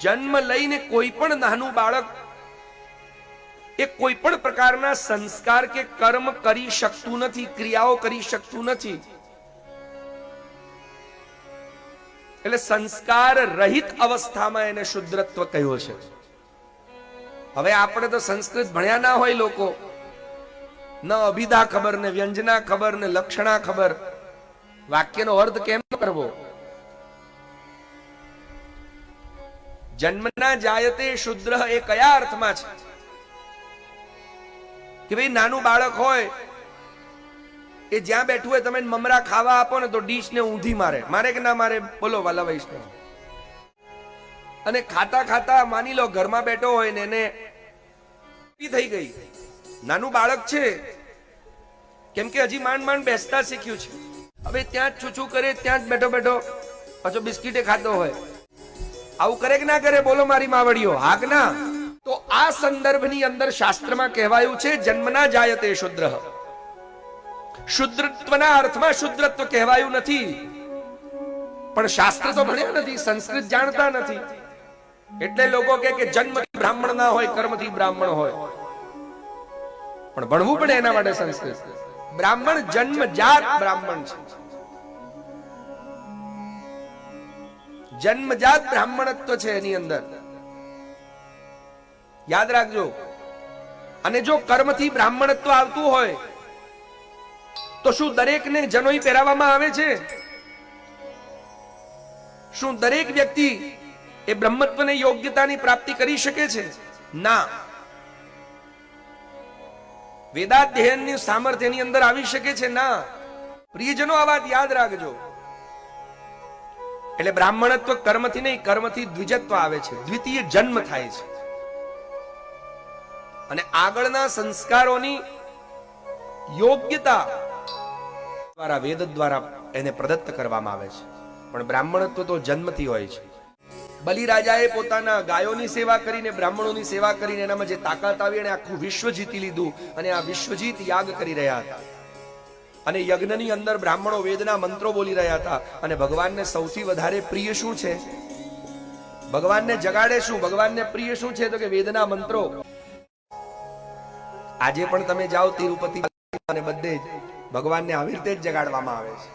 જન્મ લઈને કોઈ પણ નાનું બાળક એ કોઈ પણ પ્રકારના સંસ્કાર કે કર્મ કરી શકતું નથી, ક્રિયાઓ કરી શકતું નથી. એટલે સંસ્કાર રહિત અવસ્થામાં એને શુદ્રત્વ કહ્યો છે. હવે આપણે તો સંસ્કૃત ભણ્યા ના હોય લોકો. ન અભિધા ખબર, ને વ્યંજના ખબર, ને લક્ષણા ખબર. વાક્યનો અર્થ કેમ કરવો? જન્મના જાયતે શુદ્ર એ કયા અર્થમાં છે? કે ભાઈ નાનું બાળક હોય, એ જ્યાં બેઠું હોય તમે મમરા ખાવા આપો ને તો ડીશ ને ઊંધી મારે. મારે કે ના મારે? બોલો વાલા વૈષ્ણવ. અને ખાતા ખાતા માની લો ઘરમાં બેઠો હોય ને એને થઈ ગઈ. નાનું બાળક છે, કેમ કે હજી માંડ માંડ બેસતા શીખ્યું છે. હવે ત્યાં જ છૂછું કરે, ત્યાં જ બેઠો બેઠો પાછો બિસ્કીટે ખાતો હોય. આવું કરે કે ના કરે બોલો મારી માવડીઓ, હાક ના. તો આ સંદર્ભની અંદર શાસ્ત્રમાં કહેવાયું છે, જન્મના જાયતે શુદ્ર. શુદ્રત્વના અર્થમાં શુદ્રત્વ કહેવાયું નથી. પણ શાસ્ત્ર તો ભણ્યા નથી, સંસ્કૃત જાણતા નથી. એટલે લોકો કે જન્મથી બ્રાહ્મણ ના હોય, કર્મથી બ્રાહ્મણ હોય. પણ ભણવું પડે એના માટે સંસ્કૃત. બ્રાહ્મણ જન્મ જાત બ્રાહ્મણ છે. જન્મજાત બ્રાહ્મણત્વ છે એની અંદર. યાદ રાખજો. અને જો કર્મથી બ્રાહ્મણત્વ આવતું હોય, તો શું દરેકને જનોઈ પહેરાવવામાં આવે છે? શું દરેક વ્યક્તિ એ બ્રહ્મત્વને યોગ્યતાની પ્રાપ્તિ કરી શકે છે? ના. વેદાધ્યયનની સામર્થ્યની અંદર આવી શકે છે, ના. પ્રિયજનો, આ વાત યાદ રાખજો. એટલે બ્રાહ્મણત્વ કર્મથી નહીં, કર્મથી દ્વિજત્વ આવે છે. દ્વિતીય જન્મ થાય છે. અને આગળના સંસ્કારોની યોગ્યતા દ્વારા વેદ દ્વારા એને પ્રદત્ત કરવામાં આવે છે. પણ બ્રાહ્મણત્વ તો જન્મથી હોય છે. બલિરાજાએ પોતાના ગાયોની સેવા કરીને, બ્રાહ્મણોની સેવા કરીને એનામાં જે તાકાત આવી અને આખું વિશ્વ જીતી લીધું અને આ વિશ્વજીત યાગ કરી રહ્યા હતા. અને યજ્ઞની અંદર બ્રાહ્મણો વેદના મંત્રો બોલી રહ્યા હતા. અને ભગવાનને સૌથી વધારે પ્રિય શું છે? ભગવાનને જગાડે શું? ભગવાનને પ્રિય શું છે? તો કે વેદના મંત્રો. આજે પણ તમે જાઓ તિરુપતિ અને બધે જ ભગવાનને આવી રીતે જ જગાડવામાં આવે છે.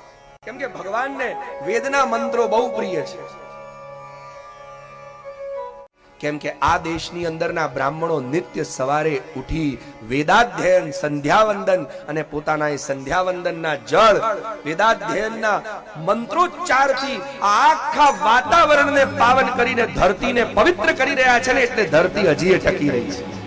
કેમ કે ભગવાનને વેદના મંત્રો બહુ પ્રિય છે. કેમ કે આ દેશની અંદરના બ્રાહ્મણો નિત્ય સવારે ઉઠી વેદાધ્યયન, સંધ્યાવંદન અને પોતાના એ સંધ્યાવંદનના જળ, વેદાધ્યયનના મંત્રોચ્ચારથી આ આખા વાતાવરણને પાવન કરીને ધરતીને પવિત્ર કરી રહ્યા છે ને એટલે ધરતી હજી ટકી રહી છે.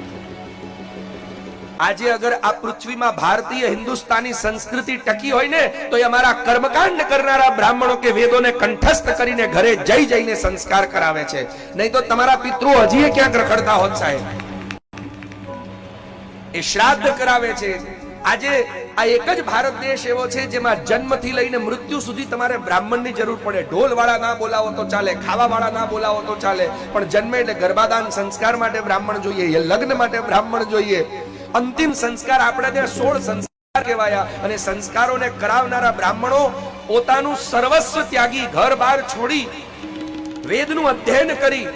આજે અગર આ પૃથ્વીમાં ભારતીય હિન્દુસ્તાની સંસ્કૃતિ ટકી હોય ને, તો એ અમારા કર્મકાંડ કરનારા બ્રાહ્મણો કે વેદોને કંઠસ્થ કરીને ઘરે જઈ જઈને સંસ્કાર કરાવે છે. નહીં તો તમારા પિતૃ હજી ક્યાંક રખડતા હોત સાહેબ. એ શ્રાદ્ધ કરાવે છે. આજે આ એક જ ભારત દેશ એવો છે જેમાં જન્મથી લઈને મૃત્યુ સુધી તમારે બ્રાહ્મણની જરૂર પડે. ઢોલ વાળા ના બોલાવો તો ચાલે ખાવા વાળા ના બોલાવો તો ચાલે. પણ જન્મે એટલે ગર્ભાદાન સંસ્કાર માટે બ્રાહ્મણ જોઈએ લગ્ન માટે બ્રાહ્મણ જોઈએ. અંતિમ સંસ્કાર આપણે ત્યાં સોળ સંસ્કાર કહેવાયા. અને સંસ્કારોને કરાવનારા બ્રાહ્મણો પોતાનું સર્વસ્વ ત્યાગી ઘર બાર છોડી વેદનું અધ્યયન કરી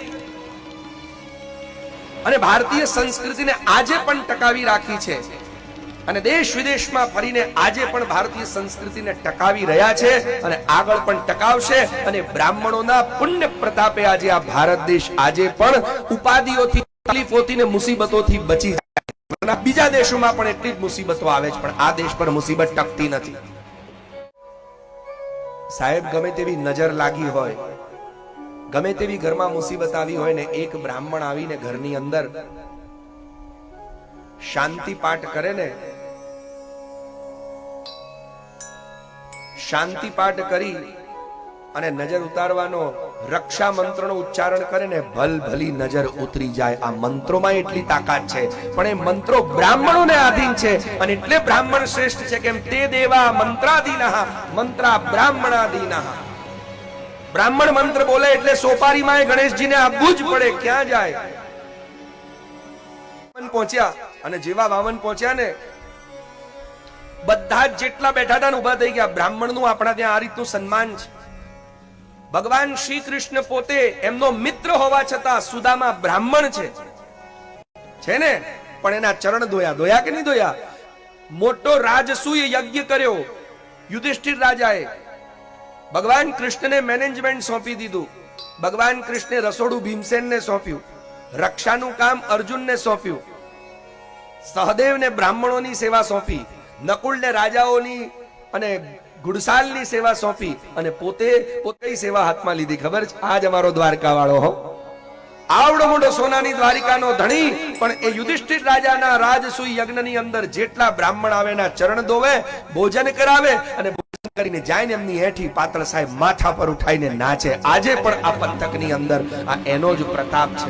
અને ભારતીય સંસ્કૃતિને આજે પણ ટકાવી રાખી છે. અને દેશ વિદેશમાં ફરીને આજે પણ ભારતીય સંસ્કૃતિને ટકાવી રહ્યા છે અને આગળ પણ ટકાવશે. અને બ્રાહ્મણોના પુણ્ય પ્રતાપે આજે આ ભારત દેશ આજે પણ ઉપાધિઓથી તકલીફોથી ને મુસીબતોથી બચી બીજા દેશોમાં પણ એટલી જ મુસીબતો આવે છે, પણ આ દેશ પર મુસીબત ટકતી નથી. સાહેબ, ગમે તેવી નજર લાગી હોય, ગમે તેવી ઘરમાં મુસીબત આવી હોય ને એક બ્રાહ્મણ આવીને ઘરની અંદર શાંતિ પાઠ કરે ને, શાંતિ પાઠ કરી અને નજર ઉતારવાનો રક્ષા મંત્રનો ઉચ્ચારણ કરે ને ભલ ભલી નજર ઉતરી જાય. આ મંત્રોમાં એટલી તાકાત છે. પણ એ મંત્રો બ્રાહ્મણોને આધીન છે. અને એટલે બ્રાહ્મણ શ્રેષ્ઠ છે કેમ? તે દેવા મંત્રાધીના, મંત્રા બ્રાહ્મણાધીના. બ્રાહ્મણ મંત્ર બોલે એટલે સોપારીમાં ગણેશજીને આપવું જ પડે. ક્યાં જાય? પહોંચ્યા. અને જેવા વામન પહોંચ્યા ને, બધા જ જેટલા બેઠા હતા ને ઊભા થઈ ગયા. બ્રાહ્મણનું આપણા ત્યાં આ રીતનું સન્માન છે. ભગવાન શ્રી કૃષ્ણ પોતે એમનો મિત્ર હોવા છતાં સુદામા બ્રાહ્મણ છે. છે ને? પણ એના ચરણ ધોયા. ધોયા કે નહીં ધોયા? મોટો રાજસૂય યજ્ઞ કર્યો. યુધિષ્ઠિર રાજાએ ભગવાન કૃષ્ણને મેનેજમેન્ટ સોંપી દીધું. ભગવાન કૃષ્ણે રસોડું ભીમસેનને સોંપ્યું. રક્ષાનું કામ અર્જુનને સોંપ્યું. સહદેવને બ્રાહ્મણોની સેવા સોંપી. નકુલને રાજાઓની અને ગુડસાલની સેવા સોંપી અને પોતે પોતે સેવા હાથમાં લીધી. ખબર છે? આજ અમારો દ્વારકા વાળો હો. આવડો મોટો સોનાની દ્વારિકાનો ધણી, પણ એ યુધિષ્ઠિર રાજાના રાજસુઈ યજ્ઞની અંદર જેટલા બ્રાહ્મણ આવે એના ચરણ ધોવે ભોજન કરાવે અને ભોજન કરીને જાય ને એમની હેઠી પાતળ સાહેબ માથા પર ઉઠાઈને નાચે. આજે પણ આ પંથકની અંદર આ એનો જ પ્રતાપ છે.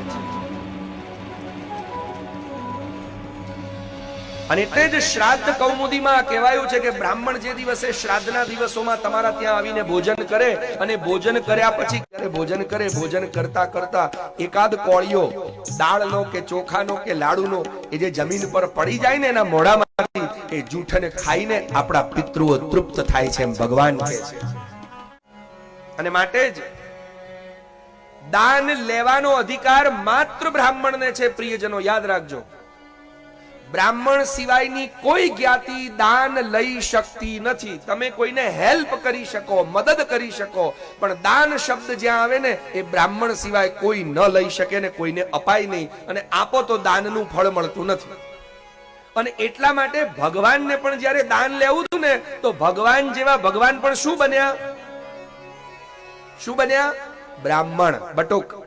અને એટલે જ શ્રાદ્ધ કૌમુદીમાં કહેવાયું છે કે બ્રાહ્મણ જે દિવસે શ્રાદ્ધના દિવસોમાં તમારા ત્યાં આવીને ભોજન કરે અને ભોજન કર્યા પછી ભોજન કરે, ભોજન કરતા કરતા એકાદ કોળીઓ, દાળનો કે ચોખાનો કે લાડુનો, એ જે જમીન પર પડી જાય ને એના મોઢામાંથી, એ જૂઠને ખાઈને આપણા પિતૃઓ તૃપ્ત થાય છે એમ ભગવાન કહે છે. અને માટે જ દાન લેવાનો અધિકાર માત્ર બ્રાહ્મણને છે, પ્રિયજનો, યાદ રાખજો. બ્રાહ્મણ સિવાયની કોઈ જ્ઞાતિ દાન લઈ શકતી નથી. તમે કોઈને હેલ્પ કરી શકો, મદદ કરી શકો, પણ દાન શબ્દ જ્યાં આવે ને, એ બ્રાહ્મણ સિવાય કોઈ ન લઈ શકે ને કોઈને અપાય નહીં. અને આપો તો દાનનું ફળ મળતું નથી. અને એટલા માટે ભગવાનને પણ જ્યારે દાન લેવું હતું ને, તો ભગવાન જેવા ભગવાન પણ શું બન્યા? શું બન્યા? બ્રાહ્મણ, બટુક.